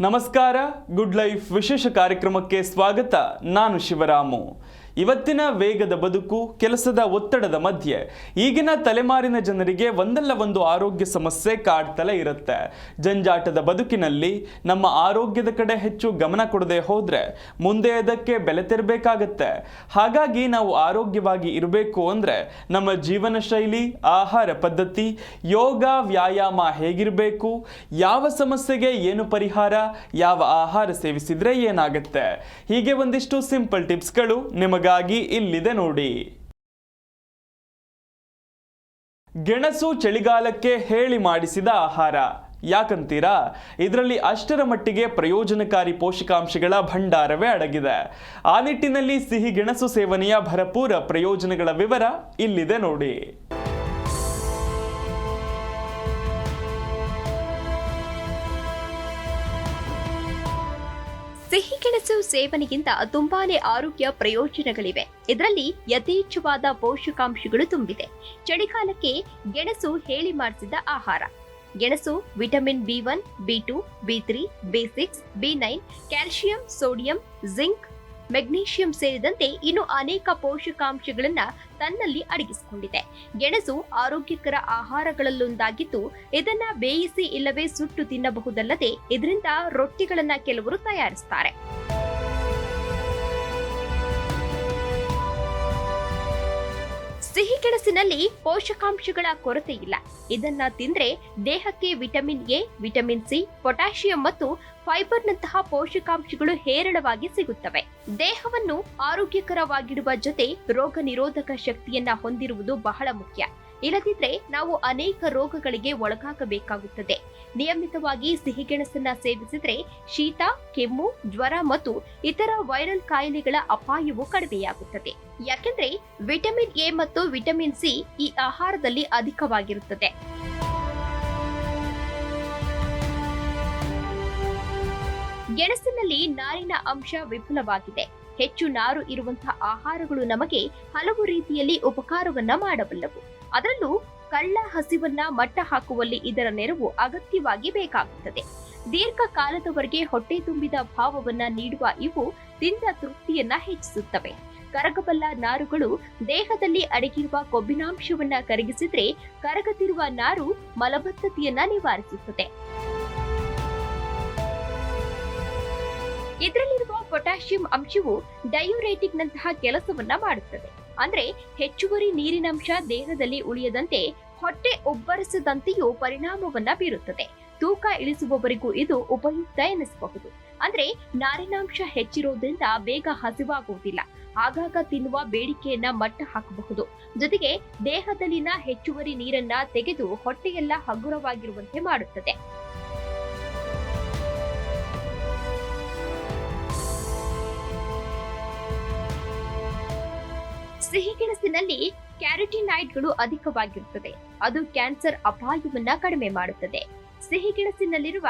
ನಮಸ್ಕಾರ good life ವಿಶೇಷ ಕಾರ್ಯಕ್ರಮಕ್ಕೆ ಸ್ವಾಗತ. ನಾನು ಶಿವರಾಮು. ಇವತ್ತಿನ ವೇಗದ ಬದುಕು, ಕೆಲಸದ ಒತ್ತಡದ ಮಧ್ಯೆ. ಈಗಿನ ತಲೆಮಾರಿನ ಜನರಿಗೆ ಒಂದಲ್ಲ ಒಂದು ಆರೋಗ್ಯ ಸಮಸ್ಯೆ ಕಾಡ್ತಲೇ ಇರುತ್ತೆ. ಜಂಜಾಟದ ಬದುಕಿನಲ್ಲಿ ನಮ್ಮ ಆರೋಗ್ಯದ ಕಡೆ ಹೆಚ್ಚು ಗಮನ ಕೊಡದೆ ಹೋದರೆ ಮುಂದೆ ಅದಕ್ಕೆ ಬೆಲೆ ತೆರಬೇಕಾಗತ್ತೆ. ಹಾಗಾಗಿ ನಾವು ಆರೋಗ್ಯವಾಗಿ ಇರಬೇಕು ಅಂದರೆ ನಮ್ಮ ಜೀವನ ಶೈಲಿ, ಆಹಾರ ಪದ್ಧತಿ, ಯೋಗ, ವ್ಯಾಯಾಮ ಹೇಗಿರಬೇಕು, ಯಾವ ಸಮಸ್ಯೆಗೆ ಏನು ಪರಿಹಾರ ಯಾವ ಆಹಾರ ಸೇವಿಸಿದ್ರೆ ಏನಾಗುತ್ತೆ? ಹೀಗೆ ಒಂದಿಷ್ಟು ಸಿಂಪಲ್ ಟಿಪ್ಸ್ಗಳು ನಿಮಗಾಗಿ ಇಲ್ಲಿದೆ ನೋಡಿ. ಗೆಣಸು ಚಳಿಗಾಲಕ್ಕೆ ಹೇಳಿ ಮಾಡಿಸಿದ ಆಹಾರ. ಯಾಕಂತೀರಾ? ಇದರಲ್ಲಿ ಅಷ್ಟರ ಮಟ್ಟಿಗೆ ಪ್ರಯೋಜನಕಾರಿ ಪೋಷಕಾಂಶಗಳ ಭಂಡಾರವೇ ಅಡಗಿದೆ. ಆ ನಿಟ್ಟಿನಲ್ಲಿ ಸಿಹಿ ಗೆಣಸು ಸೇವನೆಯ ಭರಪೂರ ಪ್ರಯೋಜನಗಳ ವಿವರ ಇಲ್ಲಿದೆ ನೋಡಿ. ಸಿಹಿಗೆಣಸು ಸೇವನೆಯಿಂದ ತುಂಬಾನೇ ಆರೋಗ್ಯ ಪ್ರಯೋಜನಗಳಿವೆ. ಇದರಲ್ಲಿ ಯಥೇಚ್ಛವಾದ ಪೋಷಕಾಂಶಗಳು ತುಂಬಿದೆ. ಚಳಿಗಾಲಕ್ಕೆ ಗೆಣಸು ಹೇಳಿ ಮಾಡಿಸಿದ ಆಹಾರ. ಗೆಣಸು vitamin B one, B two, B three, B six, B nine calcium sodium, zinc magnesium ಸೇರಿದಂತೆ ಇನ್ನು ಅನೇಕ ಪೋಷಕಾಂಶಗಳನ್ನ ತನ್ನಲ್ಲಿ ಅಡಗಿಸಿಕೊಂಡಿದೆ. ಗೆಣಸು ಆರೋಗ್ಯಕರ ಆಹಾರಗಳಲ್ಲೊಂದಾಗಿದ್ದು, ಇದನ್ನ ಬೇಯಿಸಿ ಇಲ್ಲವೇ ಸುಟ್ಟು ತಿನ್ನಬಹುದಲ್ಲದೆ ಇದರಿಂದ ರೊಟ್ಟಿಗಳನ್ನ ಕೆಲವರು ತಯಾರಿಸ್ತಾರೆ. ಸಿಹಿಗೆಣಸಿನಲ್ಲಿ ಪೋಷಕಾಂಶಗಳ ಕೊರತೆ ಇಲ್ಲ. ಇದನ್ನ ತಿಂದ್ರೆ ದೇಹಕ್ಕೆ vitamin A, vitamin C, potassium ಮತ್ತು ಫೈಬರ್ನಂತಹ ಪೋಷಕಾಂಶಗಳು ಹೇರಳವಾಗಿ ಸಿಗುತ್ತವೆ. ದೇಹವನ್ನು ಆರೋಗ್ಯಕರವಾಗಿಡುವ ಜೊತೆ ರೋಗ ನಿರೋಧಕ ಶಕ್ತಿಯನ್ನ ಹೊಂದಿರುವುದು ಬಹಳ ಮುಖ್ಯ. ಇಲ್ಲದಿದ್ರೆ ನಾವು ಅನೇಕ ರೋಗಗಳಿಗೆ ಒಳಗಾಗಬೇಕಾಗುತ್ತದೆ. ನಿಯಮಿತವಾಗಿ ಸಿಹಿಗೆಣಸನ್ನ ಸೇವಿಸಿದ್ರೆ ಶೀತ, ಕೆಮ್ಮು, ಜ್ವರ ಮತ್ತು ಇತರ ವೈರಲ್ ಕಾಯಿಲೆಗಳ ಅಪಾಯವು ಕಡಿಮೆಯಾಗುತ್ತದೆ. ಯಾಕೆಂದ್ರೆ ವಿಟಮಿನ್ ಎ ಮತ್ತು ವಿಟಮಿನ್ ಸಿ ಈ ಆಹಾರದಲ್ಲಿ ಅಧಿಕವಾಗಿರುತ್ತದೆ. ಗೆಣಸಿನಲ್ಲಿ ನಾರಿನ ಅಂಶ ವಿಪುಲವಾಗಿದೆ ಹೆಚ್ಚು ನಾರು ಇರುವಂತಹ ಆಹಾರಗಳು ನಮಗೆ ಹಲವು ರೀತಿಯಲ್ಲಿ ಉಪಕಾರವನ್ನ ಮಾಡಬಲ್ಲವು. ಅದರಲ್ಲೂ ಕಳ್ಳ ಹಸಿವನ್ನ ಮಟ್ಟ ಹಾಕುವಲ್ಲಿ ಇದರ ನೆರವು ಅಗತ್ಯವಾಗಿ ಬೇಕಾಗುತ್ತದೆ. ದೀರ್ಘಕಾಲದವರೆಗೆ ಹೊಟ್ಟೆ ತುಂಬಿದ ಭಾವವನ್ನ ನೀಡುವ ಇವು ತಿಂದ ತೃಪ್ತಿಯನ್ನ ಹೆಚ್ಚಿಸುತ್ತವೆ. ಕರಗಬಲ್ಲ ನಾರುಗಳು ದೇಹದಲ್ಲಿ ಅಡಗಿರುವ ಕೊಬ್ಬಿನಾಂಶವನ್ನ ಕರಗಿಸಿದ್ರೆ ಕರಗತಿರುವ ನಾರು ಮಲಬದ್ಧತೆಯನ್ನ ನಿವಾರಿಸುತ್ತದೆ. ಇದರಲ್ಲಿರುವ ಪೊಟ್ಯಾಷಿಯಂ ಅಂಶವು ಡಯೂರೇಟಿಕ್ ನಂತಹ ಕೆಲಸವನ್ನ ಮಾಡುತ್ತದೆ. ಅಂದ್ರೆ ಹೆಚ್ಚುವರಿ ನೀರಿನಂಶ ದೇಹದಲ್ಲಿ ಉಳಿಯದಂತೆ ಹೊಟ್ಟೆ ಒಬ್ಬರಿಸದಂತೆಯೂ ಪರಿಣಾಮವನ್ನ ಬೀರುತ್ತದೆ. ತೂಕ ಇಳಿಸುವವರಿಗೂ ಇದು ಉಪಯುಕ್ತ ಎನಿಸಬಹುದು. ಅಂದ್ರೆ ನಾರಿನಾಂಶ ಹೆಚ್ಚಿರೋದ್ರಿಂದ ಬೇಗ ಹಸಿವಾಗುವುದಿಲ್ಲ. ಆಗಾಗ ತಿನ್ನುವ ಬೇಡಿಕೆಯನ್ನ ಮಟ್ಟ ಹಾಕಬಹುದು. ಜೊತೆಗೆ ದೇಹದಲ್ಲಿನ ಹೆಚ್ಚುವರಿ ನೀರನ್ನ ತೆಗೆದು ಹೊಟ್ಟೆಯೆಲ್ಲ ಹಗುರವಾಗಿರುವಂತೆ ಮಾಡುತ್ತದೆ. ಸಿಹಿಗೆಣಸಿನಲ್ಲಿ ಕ್ಯಾರಟಿನೈಡ್ಗಳು ಅಧಿಕವಾಗಿರುತ್ತದೆ. ಅದು ಕ್ಯಾನ್ಸರ್ ಅಪಾಯವನ್ನ ಕಡಿಮೆ ಮಾಡುತ್ತದೆ. ಸಿಹಿಗೆಣಸಿನಲ್ಲಿರುವ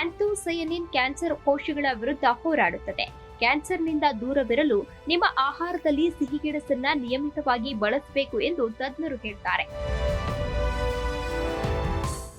ಆಂಥೋಸಯನಿನ್ ಕ್ಯಾನ್ಸರ್ ಕೋಶಗಳ ವಿರುದ್ಧ ಹೋರಾಡುತ್ತದೆ. ಕ್ಯಾನ್ಸರ್ನಿಂದ ದೂರವಿರಲು ನಿಮ್ಮ ಆಹಾರದಲ್ಲಿ ಸಿಹಿಗೆಣಸನ್ನ ನಿಯಮಿತವಾಗಿ ಬಳಸಬೇಕು ಎಂದು ತಜ್ಞರು ಹೇಳ್ತಾರೆ.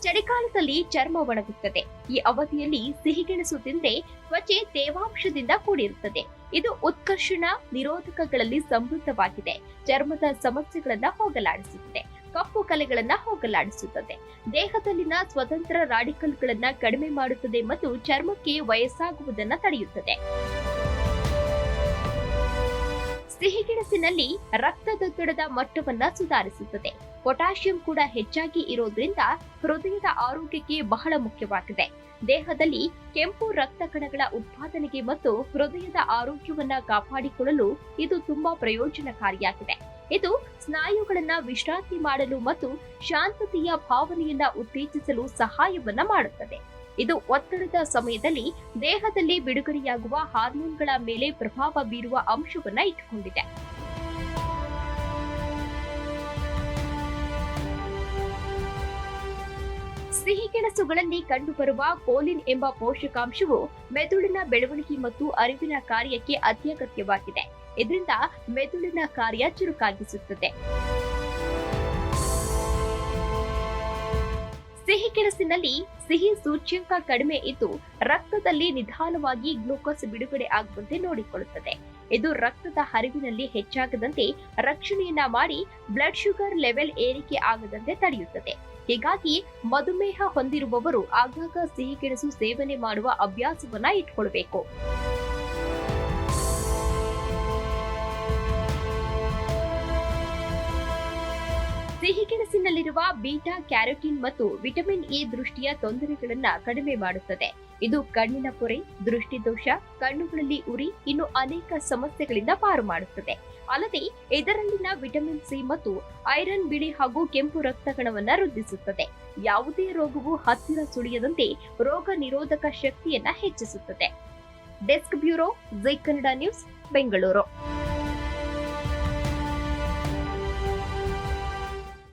ಚಳಿಗಾಲದಲ್ಲಿ ಚರ್ಮ ಒಣಗುತ್ತದೆ. ಈ ಅವಧಿಯಲ್ಲಿ ಸಿಹಿಗೆಣಸು ತಿಂದ್ರೆ ತ್ವಚೆ ತೇವಾಂಶದಿಂದ ಕೂಡಿರುತ್ತದೆ. ಇದು ಉತ್ಕರ್ಷಣ ನಿರೋಧಕಗಳಲ್ಲಿ ಸಮೃದ್ಧವಾಗಿದೆ. ಚರ್ಮದ ಸಮಸ್ಯೆಗಳನ್ನ ಹೋಗಲಾಡಿಸುತ್ತದೆ ಕಪ್ಪು ಕಲೆಗಳನ್ನ ಹೋಗಲಾಡಿಸುತ್ತದೆ. ದೇಹದಲ್ಲಿನ ಸ್ವತಂತ್ರ ರಾಡಿಕಲ್ಗಳನ್ನ ಕಡಿಮೆ ಮಾಡುತ್ತದೆ ಮತ್ತು ಚರ್ಮಕ್ಕೆ ವಯಸ್ಸಾಗುವುದನ್ನ ತಡೆಯುತ್ತದೆ. ಸಿಹಿಗೆಣಸಿನಲ್ಲಿ ರಕ್ತದೊತ್ತಡದ ಮಟ್ಟವನ್ನ ಸುಧಾರಿಸುತ್ತದೆ. ಪೊಟ್ಯಾಷಿಯಂ ಕೂಡ ಹೆಚ್ಚಾಗಿ ಇರೋದ್ರಿಂದ ಹೃದಯದ ಆರೋಗ್ಯಕ್ಕೆ ಬಹಳ ಮುಖ್ಯವಾಗಿದೆ. ದೇಹದಲ್ಲಿ ಕೆಂಪು ರಕ್ತ ಕಣಗಳ ಉತ್ಪಾದನೆಗೆ ಮತ್ತು ಹೃದಯದ ಆರೋಗ್ಯವನ್ನ ಕಾಪಾಡಿಕೊಳ್ಳಲು ಇದು ತುಂಬಾ ಪ್ರಯೋಜನಕಾರಿಯಾಗಿದೆ. ಇದು ಸ್ನಾಯುಗಳನ್ನ ವಿಶ್ರಾಂತಿ ಮಾಡಲು ಮತ್ತು ಶಾಂತತೆಯ ಭಾವನೆಯನ್ನ ಉತ್ತೇಜಿಸಲು ಸಹಾಯವನ್ನ ಮಾಡುತ್ತದೆ. ಇದು ಒತ್ತಡದ ಸಮಯದಲ್ಲಿ ದೇಹದಲ್ಲಿ ಬಿಡುಗಡೆಯಾಗುವ ಹಾರ್ಮೋನ್ಗಳ ಮೇಲೆ ಪ್ರಭಾವ ಬೀರುವ ಅಂಶವನ್ನ ಇಟ್ಟುಕೊಂಡಿದೆ. ಸಿಹಿಗೆಣಸುಗಳಲ್ಲಿ ಕಂಡುಬರುವ ಕೋಲಿನ್ ಎಂಬ ಪೋಷಕಾಂಶವು ಮೆದುಳಿನ ಬೆಳವಣಿಗೆ ಮತ್ತು ಅರಿವಿನ ಕಾರ್ಯಕ್ಕೆ ಅತ್ಯಗತ್ಯವಾಗಿದೆ. ಇದರಿಂದ ಮೆದುಳಿನ ಕಾರ್ಯ ಚುರುಕಾಗಿಸುತ್ತದೆ. ಗೆಣಸಿನಲ್ಲಿ ಸಿಹಿ ಸೂಚ್ಯಂಕ ಕಡಿಮೆ ಇದ್ದು ರಕ್ತದಲ್ಲಿ ನಿಧಾನವಾಗಿ ಗ್ಲೂಕೋಸ್ ಬಿಡುಗಡೆ ಆಗುವಂತೆ ನೋಡಿಕೊಳ್ಳುತ್ತದೆ. ಇದು ರಕ್ತದ ಹರಿವಿನಲ್ಲಿ ಹೆಚ್ಚಾಗದಂತೆ ರಕ್ಷಣೆಯನ್ನ ಮಾಡಿ ಬ್ಲಡ್ ಶುಗರ್ ಲೆವೆಲ್ ಏರಿಕೆ ಆಗದಂತೆ ತಡೆಯುತ್ತದೆ. ಹೀಗಾಗಿ ಮಧುಮೇಹ ಹೊಂದಿರುವವರು ಆಗಾಗ ಸಿಹಿ ಸಿಹಿಗೆಣಸು ಸೇವನೆ ಮಾಡುವ ಅಭ್ಯಾಸವನ್ನ ಇಟ್ಕೊಳ್ಬೇಕು. ಸಿಹಿಗೆಣಸಿನಲ್ಲಿರುವ ಬೀಟಾ, ಕ್ಯಾರೋಟಿನ್ ಮತ್ತು ವಿಟಮಿನ್ ಎ ದೃಷ್ಟಿಯ ತೊಂದರೆಗಳನ್ನು ಕಡಿಮೆ ಮಾಡುತ್ತದೆ. ಇದು ಕಣ್ಣಿನ ಪೊರೆ, ದೃಷ್ಟಿದೋಷ, ಕಣ್ಣುಗಳಲ್ಲಿ ಉರಿ, ಇನ್ನು ಅನೇಕ ಸಮಸ್ಯೆಗಳಿಂದ ಪಾರು ಮಾಡುತ್ತದೆ. ಅಲ್ಲದೆ ಇದರಲ್ಲಿನ ವಿಟಮಿನ್ ಸಿ ಮತ್ತು ಐರನ್, ಬಿಳಿ ಹಾಗೂ ಕೆಂಪು ರಕ್ತಕಣವನ್ನ ವೃದ್ಧಿಸುತ್ತದೆ. ಯಾವುದೇ ರೋಗವು ಹತ್ತಿರ ಸುಳಿಯದಂತೆ ರೋಗ ನಿರೋಧಕ ಶಕ್ತಿಯನ್ನ ಹೆಚ್ಚಿಸುತ್ತದೆ. Desk bureau, Jai Kannada news, Bengaluru.